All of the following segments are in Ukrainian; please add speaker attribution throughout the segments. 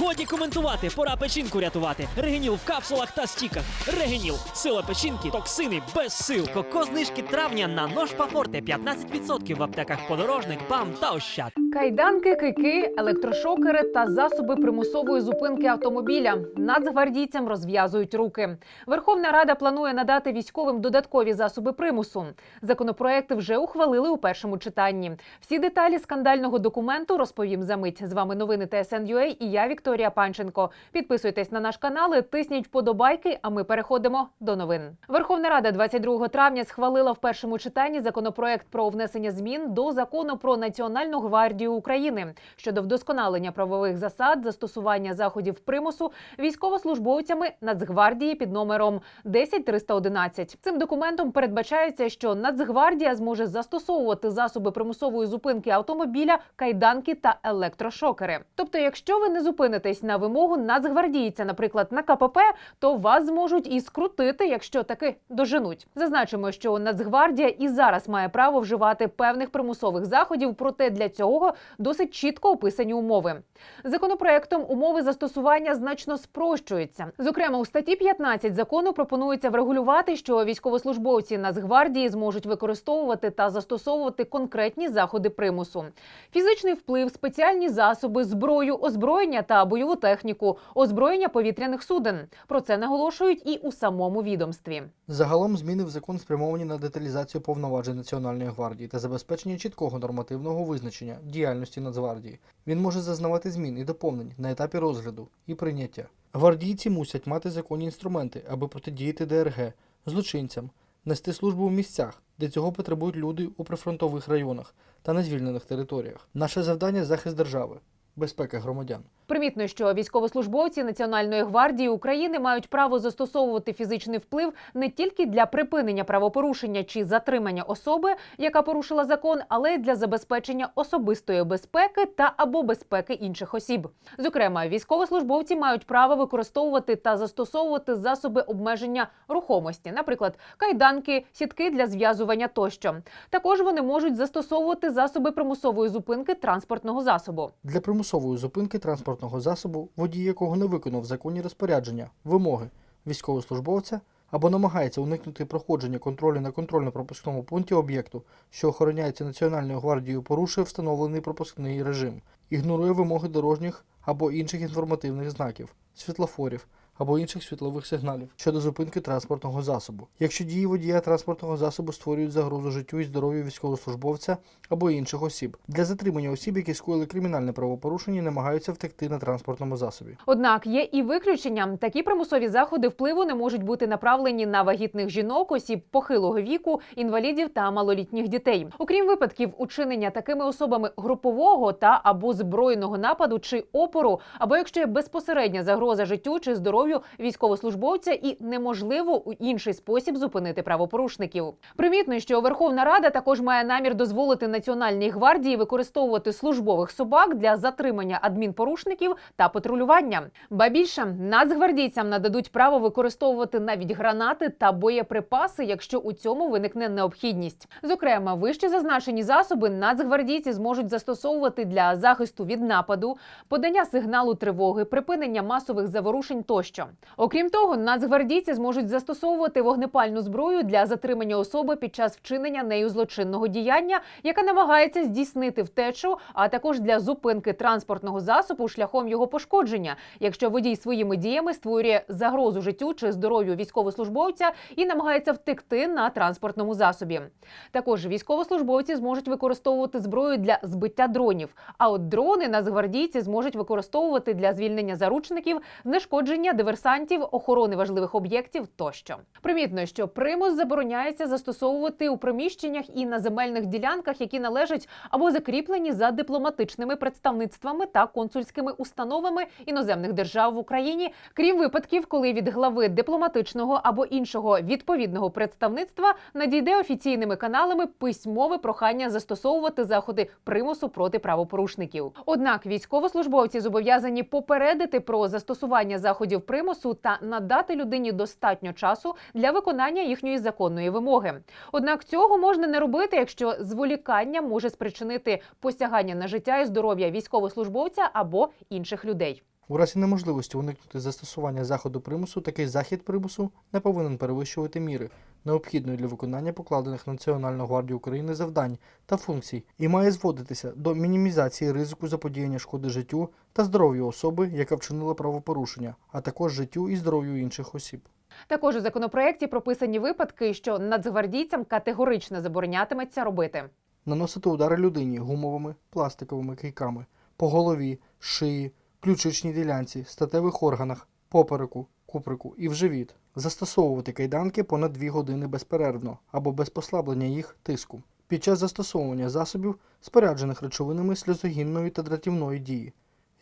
Speaker 1: Годі коментувати, пора печінку рятувати. Регеніл в капсулах та стіках. Регеніл. Сила печінки, токсини без сил. Коко знижки травня на нож Пафорте 15% в аптеках подорожник, бам та ощад.
Speaker 2: Кайданки, кики, електрошокери та засоби примусової зупинки автомобіля. Нацгвардійцям розв'язують руки. Верховна Рада планує надати військовим додаткові засоби примусу. Законопроекти вже ухвалили у першому читанні. Всі деталі скандального документу розповім за мить. З вами новини ТСН.UA і я Вікторія Панченко. Підписуйтесь на наш канал, і тисніть вподобайки. А ми переходимо до новин. Верховна Рада 22 травня схвалила в першому читанні законопроект про внесення змін до закону про Національну гвардію України щодо вдосконалення правових засад застосування заходів примусу військовослужбовцями Нацгвардії під номером 10311. Цим документом передбачається, що Нацгвардія зможе застосовувати засоби примусової зупинки автомобіля, кайданки та електрошокери. Тобто, якщо ви не зупинитесь на вимогу нацгвардійця, наприклад, на КПП, то вас зможуть і скрутити, якщо таки доженуть. Зазначимо, що Нацгвардія і зараз має право вживати певних примусових заходів, проте для цього досить чітко описані умови. Законопроектом умови застосування значно спрощуються. Зокрема, у статті 15 закону пропонується врегулювати, що військовослужбовці Нацгвардії зможуть використовувати та застосовувати конкретні заходи примусу: фізичний вплив, спеціальні засоби, зброю, озброєння та бойову техніку, озброєння повітряних суден. Про це наголошують і у самому відомстві.
Speaker 3: Загалом зміни в закон спрямовані на деталізацію повноважень Національної гвардії та забезпечення чіткого нормативного визначення діяльності Нацгвардії. Він може зазнавати змін і доповнень на етапі розгляду і прийняття. Гвардійці мусять мати законні інструменти, аби протидіяти ДРГ, злочинцям, нести службу в місцях, де цього потребують люди у прифронтових районах та на звільнених територіях. Наше завдання захист держави, безпека громадян.
Speaker 2: Примітно, що військовослужбовці Національної гвардії України мають право застосовувати фізичний вплив не тільки для припинення правопорушення чи затримання особи, яка порушила закон, але й для забезпечення особистої безпеки та або безпеки інших осіб. Зокрема, військовослужбовці мають право використовувати та застосовувати засоби обмеження рухомості, наприклад, кайданки, сітки для зв'язування тощо. Також вони можуть застосовувати засоби примусової зупинки транспортного засобу.
Speaker 3: Для примусової зупинки транспортного засобу, водій якого не виконав законні розпорядження, вимоги. Військовослужбовця або намагається уникнути проходження контролю на контрольно-пропускному пункті об'єкту, що охороняється Національною гвардією, порушує встановлений пропускний режим, ігнорує вимоги дорожніх або інших інформативних знаків, світлофорів або інших світлових сигналів щодо зупинки транспортного засобу. Якщо дії водія транспортного засобу створюють загрозу життю і здоров'ю військовослужбовця або інших осіб, для затримання осіб, які скоїли кримінальне правопорушення, намагаються втекти на транспортному засобі.
Speaker 2: Однак є і виключення. Такі примусові заходи впливу не можуть бути направлені на вагітних жінок, осіб похилого віку, інвалідів та малолітніх дітей. Окрім випадків учинення такими особами групового та або збройного нападу чи опору, або якщо є безпосередня загроза життю чи здоров'ю військовослужбовця і неможливо у інший спосіб зупинити правопорушників. Примітно, що Верховна Рада також має намір дозволити Національній гвардії використовувати службових собак для затримання адмінпорушників та патрулювання. Ба більше нацгвардійцям нададуть право використовувати навіть гранати та боєприпаси, якщо у цьому виникне необхідність. Зокрема, вище зазначені засоби нацгвардійці зможуть застосовувати для захисту від нападу, подання сигналу тривоги, припинення масових заворушень тощо. Окрім того, нацгвардійці зможуть застосовувати вогнепальну зброю для затримання особи під час вчинення нею злочинного діяння, яка намагається здійснити втечу, а також для зупинки транспортного засобу шляхом його пошкодження, якщо водій своїми діями створює загрозу життю чи здоров'ю військовослужбовця і намагається втекти на транспортному засобі. Також військовослужбовці зможуть використовувати зброю для збиття дронів. А от дрони нацгвардійці зможуть використовувати для звільнення заручників, знешкодження диверсантів, охорони важливих об'єктів тощо. Примітно, що примус забороняється застосовувати у приміщеннях і на земельних ділянках, які належать або закріплені за дипломатичними представництвами та консульськими установами іноземних держав в Україні, крім випадків, коли від глави дипломатичного або іншого відповідного представництва надійде офіційними каналами письмове прохання застосовувати заходи примусу проти правопорушників. Однак військовослужбовці зобов'язані попередити про застосування заходів примусу та надати людині достатньо часу для виконання їхньої законної вимоги. Однак цього можна не робити, якщо зволікання може спричинити посягання на життя і здоров'я військовослужбовця або інших людей.
Speaker 3: У разі неможливості уникнути застосування заходу примусу, такий захід примусу не повинен перевищувати міри, необхідної для виконання покладених на Національну гвардію України завдань та функцій, і має зводитися до мінімізації ризику заподіяння шкоди життю та здоров'ю особи, яка вчинила правопорушення, а також життю і здоров'ю інших осіб.
Speaker 2: Також у законопроекті прописані випадки, що нацгвардійцям категорично заборонятиметься робити.
Speaker 3: Наносити удари людині гумовими, пластиковими кийками по голові, шиї, ключичній ділянці, статевих органах, попереку, куприку і в живіт. Застосовувати кайданки понад 2 години безперервно або без послаблення їх тиску. Під час застосовування засобів, споряджених речовинами сльозогінної та дратівної дії,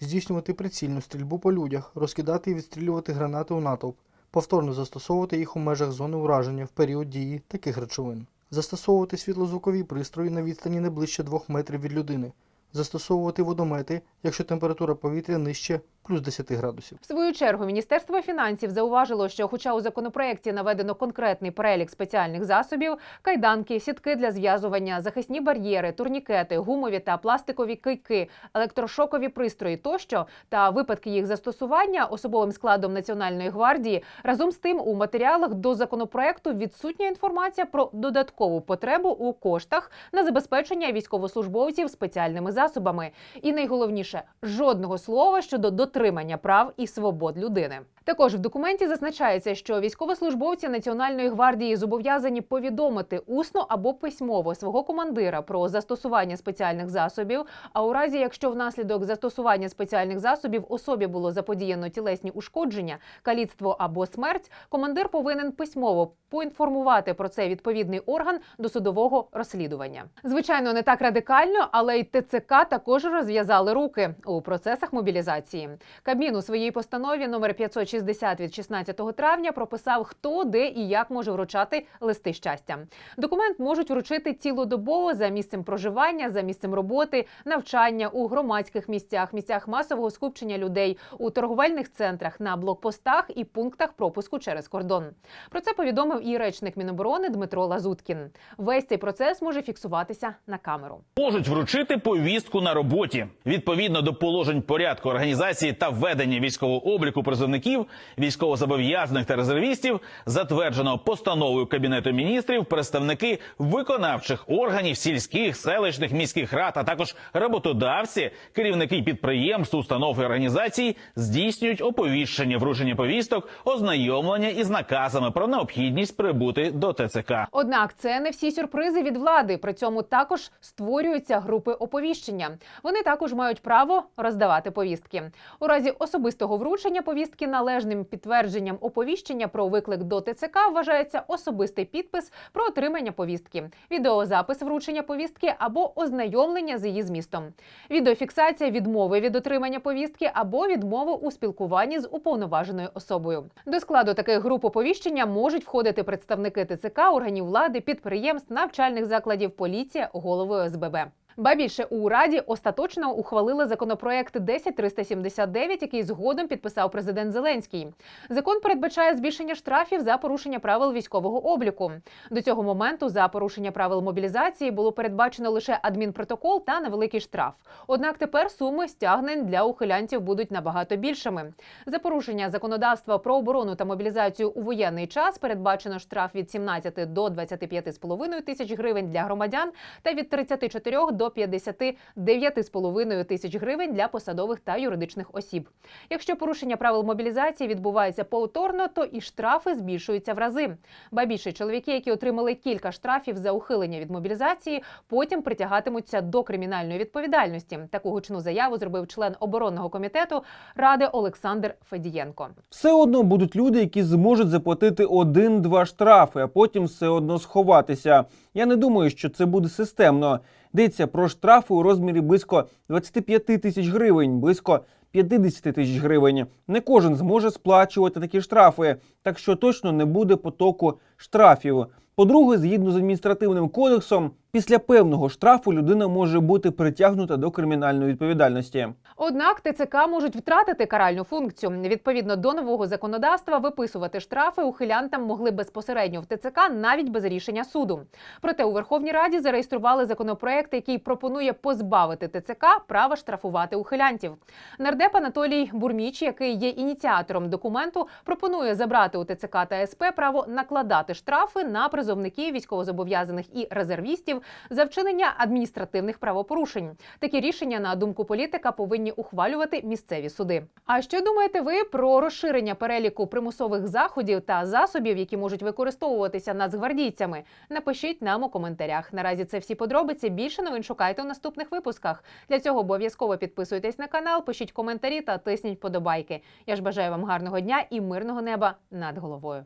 Speaker 3: здійснювати прицільну стрільбу по людях, розкидати і відстрілювати гранати у натовп, повторно застосовувати їх у межах зони ураження в період дії таких речовин, застосовувати світлозвукові пристрої на відстані не ближче 2 метрів від людини, застосовувати водомети, якщо температура повітря нижче плюс 10 градусів.
Speaker 2: В свою чергу Міністерство фінансів зауважило, що, хоча у законопроекті наведено конкретний перелік спеціальних засобів, кайданки, сітки для зв'язування, захисні бар'єри, турнікети, гумові та пластикові кийки, електрошокові пристрої тощо та випадки їх застосування особовим складом Національної гвардії, разом з тим у матеріалах до законопроекту відсутня інформація про додаткову потребу у коштах на забезпечення військовослужбовців спеціальними засобами. І найголовніше жодного слова щодо дотримання прав і свобод людини. Також в документі зазначається, що військовослужбовці Національної гвардії зобов'язані повідомити усно або письмово свого командира про застосування спеціальних засобів. А у разі, якщо внаслідок застосування спеціальних засобів особі було заподіяно тілесні ушкодження, каліцтво або смерть, командир повинен письмово поінформувати про це відповідний орган до судового розслідування. Звичайно, не так радикально, але й ТЦК також розв'язали руки у процесах мобілізації. Кабмін у своїй постанові номер 560 від 16 травня прописав, хто де і як може вручати листи щастя. Документ можуть вручити цілодобово за місцем проживання, за місцем роботи, навчання у громадських місцях, місцях масового скупчення людей, у торговельних центрах, на блокпостах і пунктах пропуску через кордон. Про це повідомив і речник Міноборони Дмитро Лазуткін. Весь цей процес може фіксуватися на камеру.
Speaker 4: можуть вручити повістку на роботі відповідно до положень порядку організації та ведення військового обліку призовників, військовозобов'язаних та резервістів, затвердженого постановою кабінету міністрів, представники виконавчих органів сільських, селищних, міських рад, а також роботодавці, керівники підприємств, установ і організацій здійснюють оповіщення, вручення повісток, ознайомлення із наказами про необхідність прибути до ТЦК.
Speaker 2: Однак це не всі сюрпризи від влади. При цьому також створюються групи оповіщення. Вони також мають право роздавати повістки. У разі особистого вручення повістки належним підтвердженням оповіщення про виклик до ТЦК вважається особистий підпис про отримання повістки, відеозапис вручення повістки або ознайомлення з її змістом, відеофіксація відмови від отримання повістки або відмови у спілкуванні з уповноваженою особою. До складу таких груп оповіщення можуть входити представники ТЦК, органів влади, підприємств, навчальних закладів, поліція, голови ОСББ. Ба більше у раді остаточно ухвалили законопроект 10379, який згодом підписав президент Зеленський. Закон передбачає збільшення штрафів за порушення правил військового обліку. До цього моменту за порушення правил мобілізації було передбачено лише адмінпротокол та невеликий штраф. Однак тепер суми стягнень для ухилянців будуть набагато більшими. За порушення законодавства про оборону та мобілізацію у воєнний час передбачено штраф від 17 до 25,5 тисяч гривень для громадян та від 34 до 59,5 тисяч гривень для посадових та юридичних осіб. Якщо порушення правил мобілізації відбувається повторно, то і штрафи збільшуються в рази. Ба більше чоловіки, які отримали кілька штрафів за ухилення від мобілізації, потім притягатимуться до кримінальної відповідальності. Таку гучну заяву зробив член оборонного комітету ради Олександр Федієнко.
Speaker 5: Все одно будуть люди, які зможуть заплатити один-два штрафи, а потім все одно сховатися. Я не думаю, що це буде системно. Йдеться про штрафи у розмірі близько 25 тисяч гривень, близько 50 тисяч гривень. Не кожен зможе сплачувати такі штрафи, так що точно не буде потоку штрафів. По-друге, згідно з адміністративним кодексом, Після певного штрафу людина може бути притягнута до кримінальної відповідальності.
Speaker 2: Однак ТЦК можуть втратити каральну функцію. Відповідно до нового законодавства, виписувати штрафи ухилянтам могли безпосередньо в ТЦК навіть без рішення суду. Проте у Верховній Раді зареєстрували законопроект, який пропонує позбавити ТЦК права штрафувати ухилянтів. Нардеп Анатолій Бурміч, який є ініціатором документу, пропонує забрати у ТЦК та СП право накладати штрафи на призовників військовозобов'язаних і резервістів за вчинення адміністративних правопорушень. Такі рішення, на думку політика, повинні ухвалювати місцеві суди. А що думаєте ви про розширення переліку примусових заходів та засобів, які можуть використовуватися нацгвардійцями? Напишіть нам у коментарях. Наразі це всі подробиці. Більше новин шукайте у наступних випусках. Для цього обов'язково підписуйтесь на канал, пишіть коментарі та тисніть подобайки. Я ж бажаю вам гарного дня і мирного неба над головою.